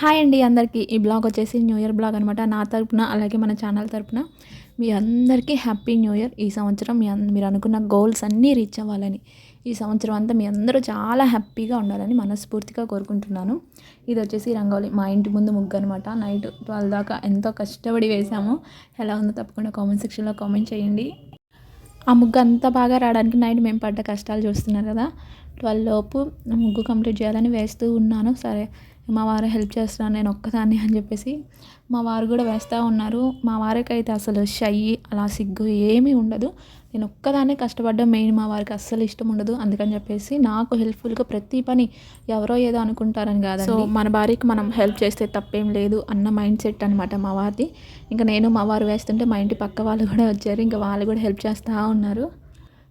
Hi అండి అందరికీ. ఈ బ్లాగ్ వచ్చేసి న్యూ ఇయర్ బ్లాగ్ అనమాట నా తరపున అలాగే మన ఛానల్ తరపున మీ అందరికీ హ్యాపీ న్యూ ఇయర్. ఈ సంవత్సరం మీ అన్- మీరు అనుకున్న గోల్స్ అన్నీ రీచ్ అవ్వాలని ఈ సంవత్సరం అంతా మీ అందరూ చాలా హ్యాపీగా ఉండాలని మనస్ఫూర్తిగా కోరుకుంటున్నాను. ఇది వచ్చేసి రంగోలి మా ఇంటి ముందు ముగ్గు అనమాట నైట్ ట్వెల్వ్ దాకా ఎంతో కష్టపడి వేసాము. ఎలా ఉందో తప్పకుండా కామెంట్ సెక్షన్లో కామెంట్ చేయండి. ఆ ముగ్గు అంత బాగా రావడానికి నైట్ మేము పడ్డ కష్టాలు చూస్తున్నారు కదా. ట్వెల్వ్ లోపు ముగ్గు కంప్లీట్ చేయాలని వేస్తూ ఉన్నాను. సరే మా వారు హెల్ప్ చేస్తున్నాను నేను ఒక్కదాన్ని అని చెప్పేసి మా వారు కూడా వేస్తూ ఉన్నారు. మా వారికి అయితే అసలు షై అలా సిగ్గు ఏమీ ఉండదు. నేను ఒక్కదాన్నే కష్టపడ్డం మెయిన్ మా వారికి అస్సలు ఇష్టం ఉండదు. అందుకని చెప్పేసి నాకు హెల్ప్ఫుల్గా ప్రతి పని ఎవరో ఏదో అనుకుంటారని కాదు సో మన భార్యకి మనం హెల్ప్ చేస్తే తప్పేం లేదు అన్న మైండ్ సెట్ అనమాట మా వారిది. ఇంకా నేను మా వారు వేస్తుంటే మా ఇంటి పక్క వాళ్ళు కూడా వచ్చారు. ఇంకా వాళ్ళు కూడా హెల్ప్ చేస్తూ ఉన్నారు.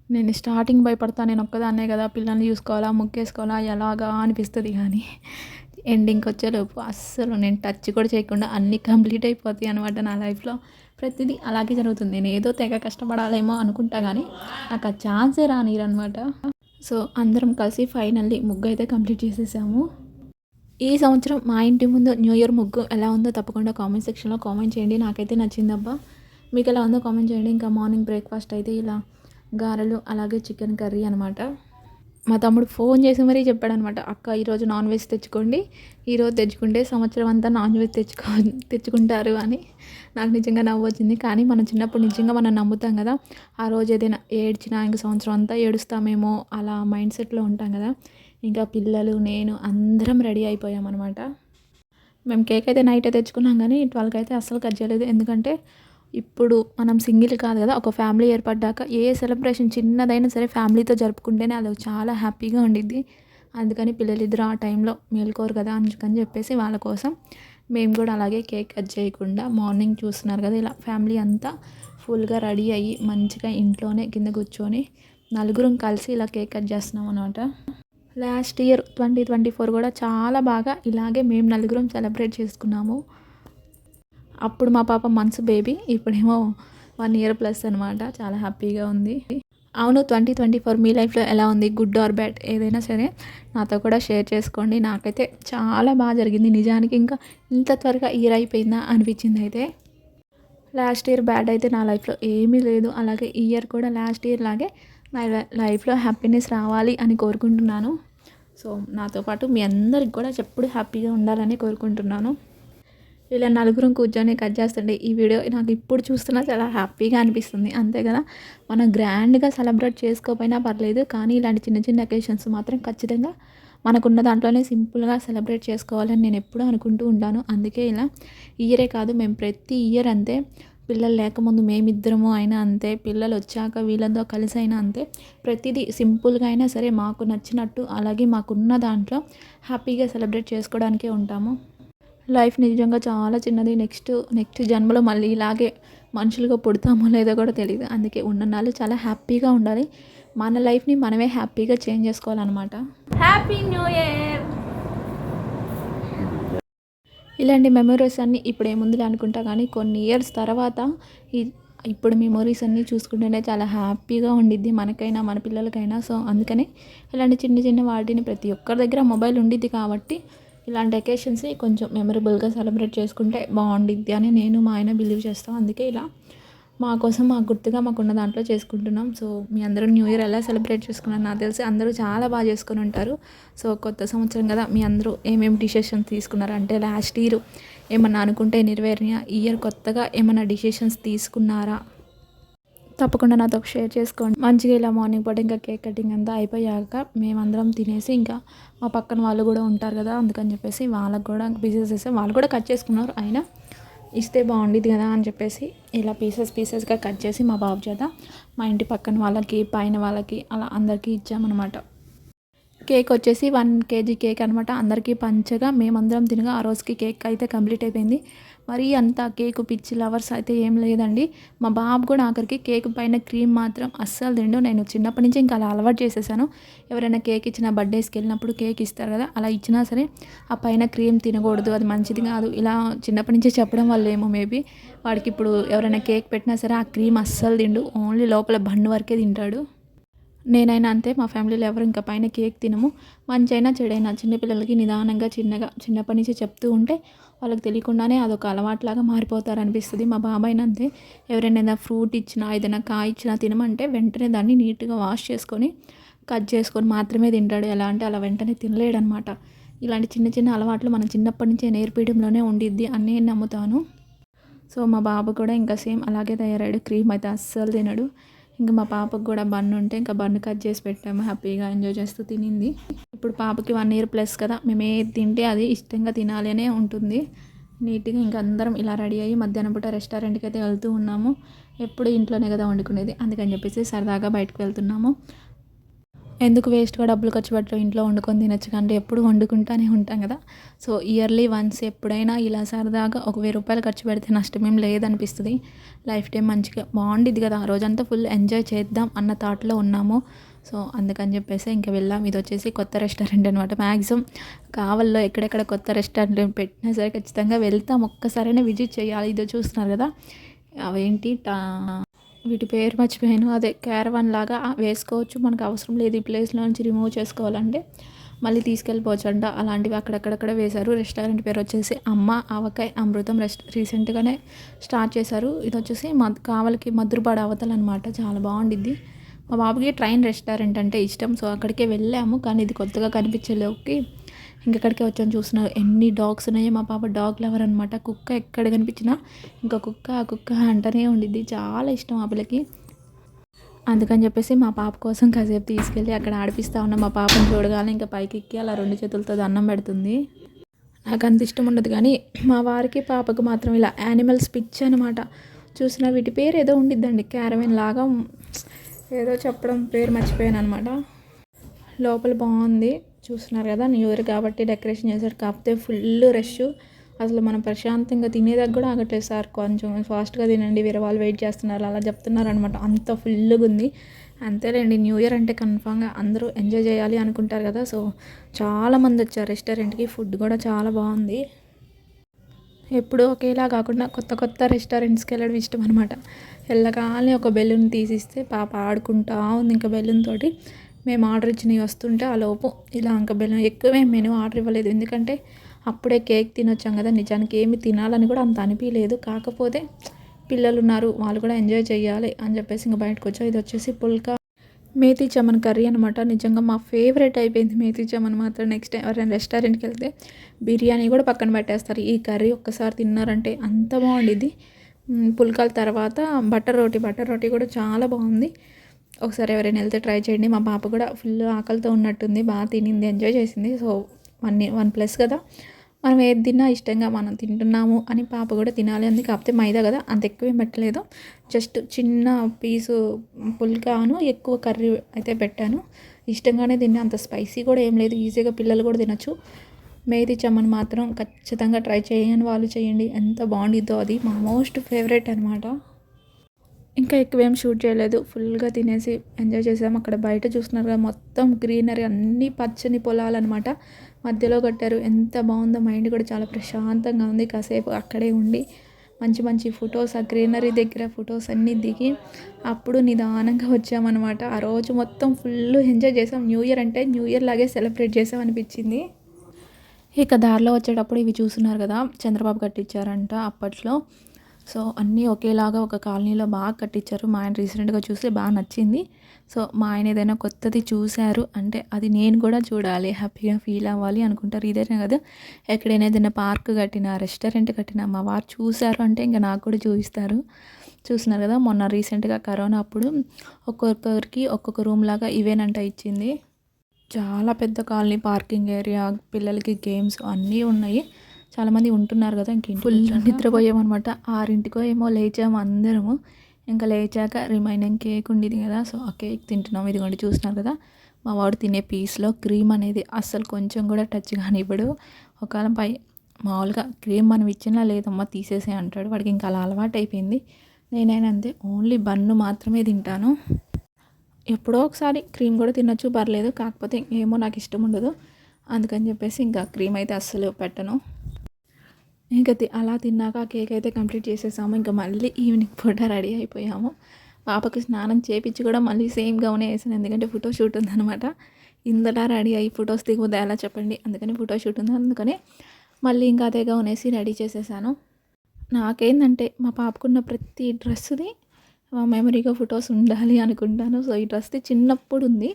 నేను స్టార్టింగ్ భయపడతా నేను ఒక్కదాన్నే కదా పిల్లల్ని చూసుకోవాలా ముక్కేసుకోవాలా ఎలాగా అనిపిస్తుంది కానీ. ఎండింగ్కి వచ్చేలోపు అస్సలు నేను టచ్ కూడా చేయకుండా అన్నీ కంప్లీట్ అయిపోతాయి అనమాట నా లైఫ్లో. ప్రతిదీ అలాగే జరుగుతుంది. నేను ఏదో తెగ కష్టపడాలేమో అనుకుంటా కానీ నాకు ఆ ఛాన్సే రానిరనమాట సో అందరం కలిసి ఫైనల్లీ ముగ్గు అయితే కంప్లీట్ చేసేసాము. ఈ సంవత్సరం మా ఇంటి ముందు న్యూ ఇయర్ ముగ్గు ఎలా ఉందో తప్పకుండా కామెంట్ సెక్షన్లో కామెంట్ చేయండి. నాకైతే నచ్చిందబ్బా. మీకు ఎలా ఉందో కామెంట్ చేయండి. ఇంకా మార్నింగ్ బ్రేక్ఫాస్ట్ అయితే ఇలా గారెలు అలాగే చికెన్ కర్రీ అనమాట మా తమ్ముడు ఫోన్ చేసి మరీ చెప్పాడనమాట అక్క ఈరోజు నాన్ వెజ్ తెచ్చుకోండి ఈరోజు తెచ్చుకుంటే సంవత్సరం అంతా నాన్ వెజ్ తెచ్చుకో తెచ్చుకుంటారు అని. నాకు నిజంగా నవ్వు వచ్చింది. కానీ మనం చిన్నప్పుడు నిజంగా మనం నమ్ముతాం కదా ఆ రోజు ఏదైనా ఏడ్చినా ఇంక సంవత్సరం అంతా ఏడుస్తామేమో అలా మైండ్ సెట్లో ఉంటాం కదా. ఇంకా పిల్లలు నేను అందరం రెడీ అయిపోయామన్నమాట మేము కేక్ అయితే నైట్ తెచ్చుకున్నాం కానీ ట్వెల్వ్కి అయితే అస్సలు కట్ చేయలేదు. ఎందుకంటే ఇప్పుడు మనం సింగిల్ కాదు కదా ఒక ఫ్యామిలీ ఏర్పడ్డాక ఏ సెలబ్రేషన్ చిన్నదైనా సరే ఫ్యామిలీతో జరుపుకుంటేనే అది చాలా హ్యాపీగా ఉండిద్ది. అందుకని పిల్లలిద్దరు ఆ టైంలో మేల్కోరు కదా అందుకని చెప్పేసి వాళ్ళ కోసం మేము కూడా అలాగే కేక్ కట్ చేయకుండా మార్నింగ్ చూస్తున్నారు కదా ఇలా ఫ్యామిలీ అంతా ఫుల్గా రెడీ అయ్యి మంచిగా ఇంట్లోనే కింద కూర్చొని నలుగురం కలిసి ఇలా కేక్ కట్ చేస్తున్నాం అనమాట last year twenty twenty four కూడా చాలా బాగా ఇలాగే మేము నలుగురం సెలబ్రేట్ చేసుకున్నాము. అప్పుడు మా పాప మంత్స్ బేబీ ఇప్పుడేమో వన్ ఇయర్ ప్లస్ అనమాట చాలా హ్యాపీగా ఉంది. అవును ట్వంటీ ట్వంటీ ఫోర్ మీ లైఫ్లో ఎలా ఉంది? Good or bad? ఏదైనా సరే నాతో కూడా షేర్ చేసుకోండి. నాకైతే చాలా బాగా జరిగింది. నిజానికి ఇంకా ఇంత త్వరగా ఇయర్ అయిపోయిందా అనిపించింది అయితే. లాస్ట్ ఇయర్ బ్యాడ్ అయితే నా లైఫ్లో ఏమీ లేదు. అలాగే ఈ ఇయర్ కూడా లాస్ట్ ఇయర్ లాగే నా లైఫ్లో హ్యాపీనెస్ రావాలి అని కోరుకుంటున్నాను. సో నాతో పాటు మీ అందరికి కూడా ఎప్పుడు హ్యాపీగా ఉండాలని కోరుకుంటున్నాను. ఇలా నలుగురం కూర్చొని కట్ చేస్తుండే ఈ వీడియో నాకు ఇప్పుడు చూస్తున్నా చాలా హ్యాపీగా అనిపిస్తుంది. అంతే కదా? మనం గ్రాండ్గా సెలబ్రేట్ చేసుకోకపోయినా పర్లేదు కానీ ఇలాంటి చిన్న చిన్న అకేషన్స్ మాత్రం ఖచ్చితంగా మనకున్న దాంట్లోనే సింపుల్గా సెలబ్రేట్ చేసుకోవాలని నేను ఎప్పుడూ అనుకుంటూ ఉంటాను. అందుకే ఇలా ఇయరే కాదు మేము ప్రతి ఇయర్ అంతే. పిల్లలు లేకముందు మేమిద్దరము అయినా అంతే. పిల్లలు వచ్చాక వీళ్ళతో కలిసి అయినా అంతే. ప్రతిదీ సింపుల్గా అయినా సరే మాకు నచ్చినట్టు అలాగే మాకున్న దాంట్లో హ్యాపీగా సెలబ్రేట్ చేసుకోవడానికే ఉంటాము. లైఫ్ నిజంగా చాలా చిన్నది. నెక్స్ట్ నెక్స్ట్ జన్మలో మళ్ళీ ఇలాగే మనుషులుగా పుడతామో లేదో కూడా తెలియదు అందుకే ఉన్న నాళ్ళు చాలా హ్యాపీగా ఉండాలి. మన లైఫ్ని మనమే హ్యాపీగా చేంజ్ చేసుకోవాలన్నమాట. Happy new year! ఇలాంటి మెమరీస్ అన్నీ ఇప్పుడు ఏముందిలే అనుకుంటా కానీ కొన్ని ఇయర్స్ తర్వాత ఈ ఇప్పుడు మెమరీస్ అన్నీ చూసుకుంటేనే చాలా హ్యాపీగా ఉండిద్ది మనకైనా మన పిల్లలకైనా. సో అందుకని ఇలాంటి చిన్న చిన్న వాటిని ప్రతి ఒక్కరి దగ్గర మొబైల్ ఉండిద్ది కాబట్టి ఇలాంటి అకేషన్స్ కొంచెం మెమరబుల్గా సెలబ్రేట్ చేసుకుంటే బాగుండిద్ది అని నేను మా ఆయన బిలీవ్ చేస్తాను అందుకే ఇలా మా కోసం మా గుర్తుగా మాకున్న దాంట్లో చేసుకుంటున్నాం. సో మీ అందరూ న్యూ ఇయర్ ఎలా సెలబ్రేట్ చేసుకున్నారు నాకు తెలిసి అందరూ చాలా బాగా చేసుకుని ఉంటారు. సో కొత్త సంవత్సరం కదా మీ అందరూ ఏమేమి డిసిషన్స్ తీసుకున్నారు? అంటే లాస్ట్ ఇయర్ ఏమన్నా అనుకుంటే నెరవేరిన? ఇయర్ కొత్తగా ఏమైనా డిసిషన్స్ తీసుకున్నారా? తప్పకుండా నాతో షేర్ చేసుకోండి. మంచిగా ఇలా మార్నింగ్ పూట ఇంకా కేక్ కటింగ్ అంతా అయిపోయాక మేమందరం తినేసి ఇంకా మా పక్కన వాళ్ళు కూడా ఉంటారు కదా అందుకని చెప్పేసి వాళ్ళకు కూడా పీసెస్ వేస్తే వాళ్ళు కూడా కట్ చేసుకున్నారు. అయినా ఇస్తే బాగుండేది కదా అని చెప్పేసి ఇలా పీసెస్ పీసెస్గా కట్ చేసి మా బాబు చేత మా ఇంటి పక్కన వాళ్ళకి పైన వాళ్ళకి అలా అందరికీ ఇచ్చామన్నమాట. కేక్ వచ్చేసి వన్ కేజీ కేక్ అనమాట అందరికీ పంచగా మేమందరం తినగా ఆ రోజుకి కేక్ అయితే కంప్లీట్ అయిపోయింది. మరీ అంత కేక్ పిచ్చి లవర్స్ అయితే ఏం లేదండి. మా బాబు కూడా ఆఖరికి కేక్ పైన క్రీమ్ మాత్రం అస్సలు తిండు. నేను చిన్నప్పటి నుంచి ఇంకా అలా అలవాటు చేసేసాను. ఎవరైనా కేక్ ఇచ్చిన బర్త్డేస్కి వెళ్ళినప్పుడు కేక్ ఇస్తారు కదా అలా ఇచ్చినా సరే ఆ పైన క్రీమ్ తినకూడదు. అది మంచిది కాదు. ఇలా చిన్నప్పటి నుంచి చెప్పడం వల్ల ఏమో మేబీ వాడికి ఇప్పుడు ఎవరైనా కేక్ పెట్టినా సరే ఆ క్రీమ్ అస్సలు తిండు. ఓన్లీ లోపల బండ్ వరకే తింటాడు. నేనైనా అంతే మా ఫ్యామిలీలో ఎవరు ఇంకా పైన కేక్ తినము. మంచైనా చెడైనా చిన్నపిల్లలకి నిదానంగా చిన్నగా చిన్నప్పటి నుంచి చెప్తూ ఉంటే వాళ్ళకి తెలియకుండానే అదొక అలవాట్లాగా మారిపోతారు అనిపిస్తుంది మా బాబాయ్ అంతే. ఎవరైనా ఏదైనా ఫ్రూట్ ఇచ్చినా ఏదైనా కాయ ఇచ్చినా తినమంటే వెంటనే దాన్ని నీట్గా వాష్ చేసుకొని కట్ చేసుకొని మాత్రమే తింటాడు. ఎలా అంటే అలా వెంటనే తినలేడనమాట. ఇలాంటి చిన్న చిన్న అలవాట్లు మనం చిన్నప్పటి నుంచే నేర్పించడంలోనే ఉండిద్ది అని నేను నమ్ముతాను. సో మా బాబు కూడా ఇంకా సేమ్ అలాగే తయారాడు క్రీమ్ అయితే అస్సలు తినడు. ఇంకా మా పాపకు కూడా బన్ ఉంటే ఇంకా బన్ కట్ చేసి పెట్టాము హ్యాపీగా ఎంజాయ్ చేస్తూ తినింది. ఇప్పుడు పాపకి వన్ ఇయర్ ప్లస్ కదా మేము ఏది తింటే అది ఇష్టంగా తినాలి అనే ఉంటుంది. నీట్గా ఇంకా అందరం ఇలా రెడీ అయ్యి మధ్యాహ్నం పూట రెస్టారెంట్కి అయితే వెళ్తూ ఉన్నాము. ఎప్పుడు ఇంట్లోనే కదా వండుకునేది అందుకని చెప్పేసి సరదాగా బయటకు వెళ్తున్నాము. ఎందుకు వేస్ట్గా డబ్బులు ఖర్చు పెట్టడం ఇంట్లో వండుకొని తినచ్చు అంటే ఎప్పుడు వండుకుంటానే ఉంటాం కదా. సో ఇయర్లీ వన్స్ ఎప్పుడైనా ఇలా సరదాగా ఒక వెయ్యి రూపాయలు ఖర్చు పెడితే నష్టమేం లేదనిపిస్తుంది. లైఫ్ టైం మంచిగా బాగుండిద్ది కదా. ఆ రోజంతా ఫుల్ ఎంజాయ్ చేద్దాం అన్న థాట్లో ఉన్నాము. సో అందుకని చెప్పేసి ఇంకా వెళ్ళాం ఇది వచ్చేసి కొత్త రెస్టారెంట్ అనమాట మ్యాక్సిమం కావల్లో ఎక్కడెక్కడ కొత్త రెస్టారెంట్ పెట్టినా సరే ఖచ్చితంగా వెళ్తాం. ఒక్కసారైనా విజిట్ చేయాలి. ఇదో చూస్తున్నారు కదా. అవేంటి టా వీటి పేరు మర్చిపోయాను. అదే క్యారవన్ లాగా వేసుకోవచ్చు. మనకు అవసరం లేదు ఈ ప్లేస్లో నుంచి రిమూవ్ చేసుకోవాలంటే మళ్ళీ తీసుకెళ్ళిపోవచ్చు అంట అలాంటివి అక్కడక్కడక్కడ వేశారు. రెస్టారెంట్ పేరు వచ్చేసి అమ్మ ఆవకాయ అమృతం రెస్ట్ రీసెంట్గానే స్టార్ట్ చేశారు. ఇది వచ్చేసి మద్ కావలికి మధురపాడు అవతల అనమాట చాలా బాగుండిద్ది. మా బాబుకి ట్రైన్ రెస్టారెంట్ అంటే ఇష్టం. సో అక్కడికే వెళ్ళాము. కానీ ఇది కొత్తగా కనిపించేలోకి ఇంకెక్కడికి వచ్చాను చూసిన ఎన్ని డాగ్స్ ఉన్నాయో. మా పాప డాగ్ లవర్ అనమాట కుక్క ఎక్కడ కనిపించినా ఇంకా కుక్క కుక్క అంటనే ఉండిద్ది. చాలా ఇష్టం ఆ పిల్లకి. అందుకని చెప్పేసి మా పాప కోసం కాసేపు తీసుకెళ్ళి అక్కడ ఆడిపిస్తా ఉన్నా. మా పాపను చూడగానే ఇంకా పైకి ఎక్కి అలా రెండు చేతులతో దండం పెడుతుంది. నాకు అంత ఇష్టం ఉండదు కానీ మా వారికి పాపకు మాత్రం ఇలా యానిమల్స్ పిచ్ అనమాట చూసిన వీటి పేరు ఏదో ఉండిద్దండి. క్యారవెన్ లాగా ఏదో చెప్పడం పేరు మర్చిపోయాను అనమాట లోపల బాగుంది. చూస్తున్నారు కదా న్యూ ఇయర్ కాబట్టి డెకరేషన్ చేశారు. కాకపోతే ఫుల్ రష్. అసలు మనం ప్రశాంతంగా తినేదాకా కూడా ఆగట్లేదు సార్. కొంచెం ఫాస్ట్గా తినండి వేరే వాళ్ళు వెయిట్ చేస్తున్నారు అలా చెప్తున్నారు అనమాట అంత ఫుల్గా ఉంది. అంతేలేండి న్యూ ఇయర్ అంటే కన్ఫామ్గా అందరూ ఎంజాయ్ చేయాలి అనుకుంటారు కదా. సో చాలామంది వచ్చారు రెస్టారెంట్కి. ఫుడ్ కూడా చాలా బాగుంది. ఎప్పుడూ ఒకేలా కాకుండా కొత్త కొత్త రెస్టారెంట్స్కి వెళ్ళడం ఇష్టం అనమాట వెళ్ళగానే ఒక బెలూన్ తీసిస్తే పాప ఆడుకుంటా ఉంది ఇంకా బెలూన్ తోటి. మేము ఆర్డర్ ఇచ్చినవి వస్తుంటే ఆ లోపు ఇలా ఇంకా బెలూన్ ఎక్కువే మెను ఆర్డర్ ఇవ్వలేదు. ఎందుకంటే అప్పుడే కేక్ తినొచ్చాం కదా నిజానికి ఏమి తినాలని కూడా అంత అనిపించలేదు కాకపోతే పిల్లలు ఉన్నారు వాళ్ళు కూడా ఎంజాయ్ చేయాలి అని చెప్పేసి ఇంకా బయటకు వచ్చాం. ఇది వచ్చేసి పుల్కా మేతి చమన్ కర్రీ అనమాట నిజంగా మా ఫేవరెట్ అయిపోయింది మేతి చమన్ మాత్రం. నెక్స్ట్ టైం ఎవరైనా రెస్టారెంట్కి వెళ్తే బిర్యానీ కూడా పక్కన పెట్టేస్తారు. ఈ కర్రీ ఒక్కసారి తిన్నారంటే అంత బాగుండిద్ది. పుల్కాల తర్వాత బటర్ రోటీ బటర్ రోటీ కూడా చాలా బాగుంది. ఒకసారి ఎవరైనా వెళ్తే ట్రై చేయండి. మా పాప కూడా ఫుల్ ఆకలితో ఉన్నట్టుంది బాగా తినింది ఎంజాయ్ చేసింది. సో వన్ వన్ ప్లస్ కదా. మనం ఏది తిన్నా ఇష్టంగా మనం తింటున్నాము అని పాప కూడా తినాలి అంది. కాకపోతే మైదా కదా అంత ఎక్కువ ఏం పెట్టలేదు. జస్ట్ చిన్న పీసు పుల్కాను ఎక్కువ కర్రీ అయితే పెట్టాను. ఇష్టంగానే తిన్నా అంత స్పైసీ కూడా ఏం లేదు. ఈజీగా పిల్లలు కూడా తినచ్చు. మేది చమ్మని మాత్రం ఖచ్చితంగా ట్రై చేయని వాళ్ళు చేయండి. ఎంత బాగుండిద్దో అది. మా మోస్ట్ ఫేవరెట్ అనమాట ఇంకా ఎక్కువ ఏం షూట్ చేయలేదు. ఫుల్గా తినేసి ఎంజాయ్ చేసాం. అక్కడ బయట చూస్తున్నారు కదా మొత్తం గ్రీనరీ అన్ని పచ్చని పొలాలు అనమాట మధ్యలో కట్టారు. ఎంత బాగుందో మైండ్ కూడా చాలా ప్రశాంతంగా ఉంది. కాసేపు అక్కడే ఉండి మంచి మంచి ఫొటోస్ ఆ గ్రీనరీ దగ్గర ఫొటోస్ అన్నీ దిగి అప్పుడు నిదానంగా వచ్చామన్నమాట. ఆ రోజు మొత్తం ఫుల్ ఎంజాయ్ చేసాం. న్యూ ఇయర్ అంటే న్యూ ఇయర్ లాగే సెలబ్రేట్ చేసాం అనిపించింది. ఇక దారిలో వచ్చేటప్పుడు ఇవి చూస్తున్నారు కదా చంద్రబాబు కట్టించారంట అప్పట్లో. సో అన్నీ ఒకేలాగా ఒక కాలనీలో బాగా కట్టించారు. మా ఆయన రీసెంట్గా చూస్తే బాగా నచ్చింది. సో మా ఆయన ఏదైనా కొత్తది చూశారు అంటే అది నేను కూడా చూడాలి హ్యాపీగా ఫీల్ అవ్వాలి అనుకుంటారు. ఇదేనే కదా? ఎక్కడైనా ఏదైనా పార్క్ కట్టినా రెస్టారెంట్ కట్టినా మా వారు చూశారు అంటే ఇంకా నాకు కూడా చూపిస్తారు. చూసినారు కదా మొన్న రీసెంట్గా కరోనా అప్పుడు ఒక్కొక్కరికి ఒక్కొక్క రూమ్ లాగా ఇవేనంట ఇచ్చింది. చాలా పెద్ద కాలనీ పార్కింగ్ ఏరియా పిల్లలకి గేమ్స్ అన్నీ ఉన్నాయి. చాలామంది ఉంటున్నారు కదా ఇంక ఫుల్ నిద్రపోయామన్నమాట. ఆరింటికో ఏమో లేచాము అందరము. ఇంకా లేచాక రిమైనింగ్ కేక్ ఉండేది కదా సో ఆ కేక్ తింటున్నాం. ఇదిగోండి చూస్తున్నారు కదా? మా వాడు తినే పీస్లో క్రీమ్ అనేది అస్సలు కొంచెం కూడా టచ్ కానివ్వడు ఒకవేళ పై మామూలుగా క్రీమ్ మనం ఇచ్చినా లేదమ్మా తీసేసే అంటాడు. వాడికి ఇంకా అలా అలవాటు అయిపోయింది నేనైనా అంతే ఓన్లీ బన్ను మాత్రమే తింటాను. ఎప్పుడో ఒకసారి క్రీమ్ కూడా తినొచ్చు పర్లేదు. కాకపోతే ఏమో నాకు ఇష్టం ఉండదు. అందుకని చెప్పేసి ఇంకా క్రీమ్ అయితే అస్సలు పెట్టను. ఇంకా అలా తిన్నాక కేక్ అయితే కంప్లీట్ చేసేసాము. ఇంకా మళ్ళీ ఈవినింగ్ పూట రెడీ అయిపోయాము. పాపకి స్నానం చేపించి కూడా మళ్ళీ సేమ్ గౌనే వేసాను. ఎందుకంటే ఫోటో షూట్ ఉందనమాట ఇందలా రెడీ అయ్యి ఫొటోస్ దిగుదా ఎలా చెప్పండి. అందుకని ఫోటో షూట్ ఉంది. అందుకని మళ్ళీ ఇంకా అదే గౌన్ వేసి రెడీ చేసేసాను. నాకేందంటే మా పాపకున్న ప్రతి డ్రెస్ది మెమరీగా ఫొటోస్ ఉండాలి అనుకుంటాను. సో ఈ డ్రెస్ది చిన్నప్పుడు ఉంది.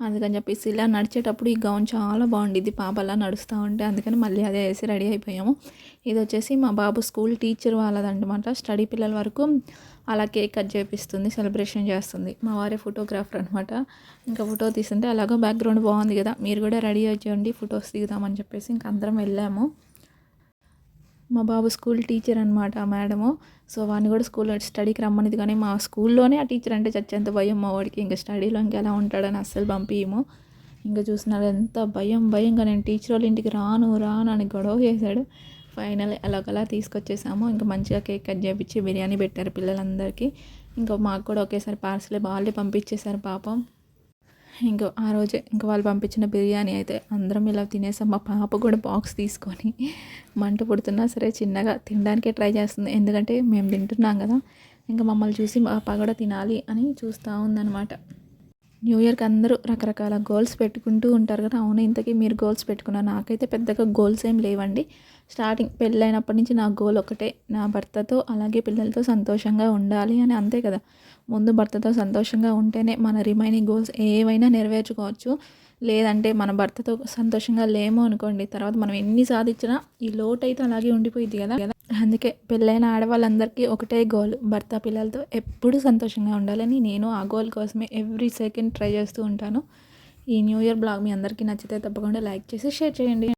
అందుకని చెప్పేసి ఇలా నడిచేటప్పుడు ఈ గౌన్ చాలా బాగుండిద్ది. పాప అలా నడుస్తూ ఉంటే అందుకని మళ్ళీ అదే వేసి రెడీ అయిపోయాము. ఇది వచ్చేసి మా బాబు స్కూల్ టీచర్ వాళ్ళదనమాట స్టడీ పిల్లల వరకు అలా కేక్ కట్ చేపిస్తుంది సెలబ్రేషన్ చేస్తుంది. మా వారే ఫోటోగ్రాఫర్ అనమాట ఇంకా ఫోటో తీస్తుంటే అలాగో బ్యాక్గ్రౌండ్ బాగుంది కదా. మీరు కూడా రెడీ అయ్యండి ఫొటోస్ దిగుదామని చెప్పేసి ఇంక అందరం వెళ్ళాము. మా బాబు స్కూల్ టీచర్ అనమాట ఆ మేడము. సో వాడిని కూడా స్కూల్లో స్టడీకి రమ్మనిది కానీ మా స్కూల్లోనే ఆ టీచర్ అంటే చచ్చేంత భయం మా వాడికి. ఇంకా స్టడీలో ఇంకా ఎలా ఉంటాడని అస్సలు పంపించము ఇంకా చూసినారు ఎంత భయం భయంగా నేను టీచర్ వాళ్ళ ఇంటికి రాను రాను అని గొడవ చేశాడు. ఫైనల్ ఎలాగలా తీసుకొచ్చేసాము. ఇంకా మంచిగా కేక్ కట్ చేయించి బిర్యానీ పెట్టారు పిల్లలందరికీ. ఇంకా మాకు కూడా ఒకేసారి పార్సలే వాళ్ళే పంపించేశారు పాపం. ఇంకా ఆ రోజే ఇంకా వాళ్ళు పంపించిన బిర్యానీ అయితే అందరం ఇలా తినేసాం. మా పాప కూడా బాక్స్ తీసుకొని మంట పుడుతున్నా సరే చిన్నగా తినడానికే ట్రై చేస్తుంది. ఎందుకంటే మేము తింటున్నాం కదా. ఇంకా మమ్మల్ని చూసి మా పాప కూడా తినాలి అని చూస్తూ ఉందన్నమాట. న్యూ ఇయర్కి అందరూ రకరకాల గోల్స్ పెట్టుకుంటూ ఉంటారు కదా. అవును ఇంతకీ మీరు గోల్స్ పెట్టుకున్నారు నాకైతే పెద్దగా గోల్స్ ఏం లేవండి. స్టార్టింగ్ పెళ్ళైనప్పటి నుంచి నా గోల్ ఒకటే. నా భర్తతో అలాగే పిల్లలతో సంతోషంగా ఉండాలి అని అంతే కదా. ముందు భర్తతో సంతోషంగా ఉంటేనే మన రిమైనింగ్ గోల్స్ ఏవైనా నెరవేర్చుకోవచ్చు. లేదంటే మన భర్తతో సంతోషంగా లేము అనుకోండి తర్వాత మనం ఎన్ని సాధించినా ఈ లోటు అయితే అలాగే ఉండిపోయింది కదా. అందుకే పెళ్ళైన ఆడవాళ్ళందరికీ ఒకటే గోల్ భర్త పిల్లలతో ఎప్పుడు సంతోషంగా ఉండాలని నేను ఆ గోల్ కోసమే ఎవ్రీ సెకండ్ ట్రై చేస్తూ ఉంటాను. ఈ న్యూ ఇయర్ బ్లాగ్ మీ అందరికీ నచ్చితే తప్పకుండా లైక్ చేసి షేర్ చేయండి.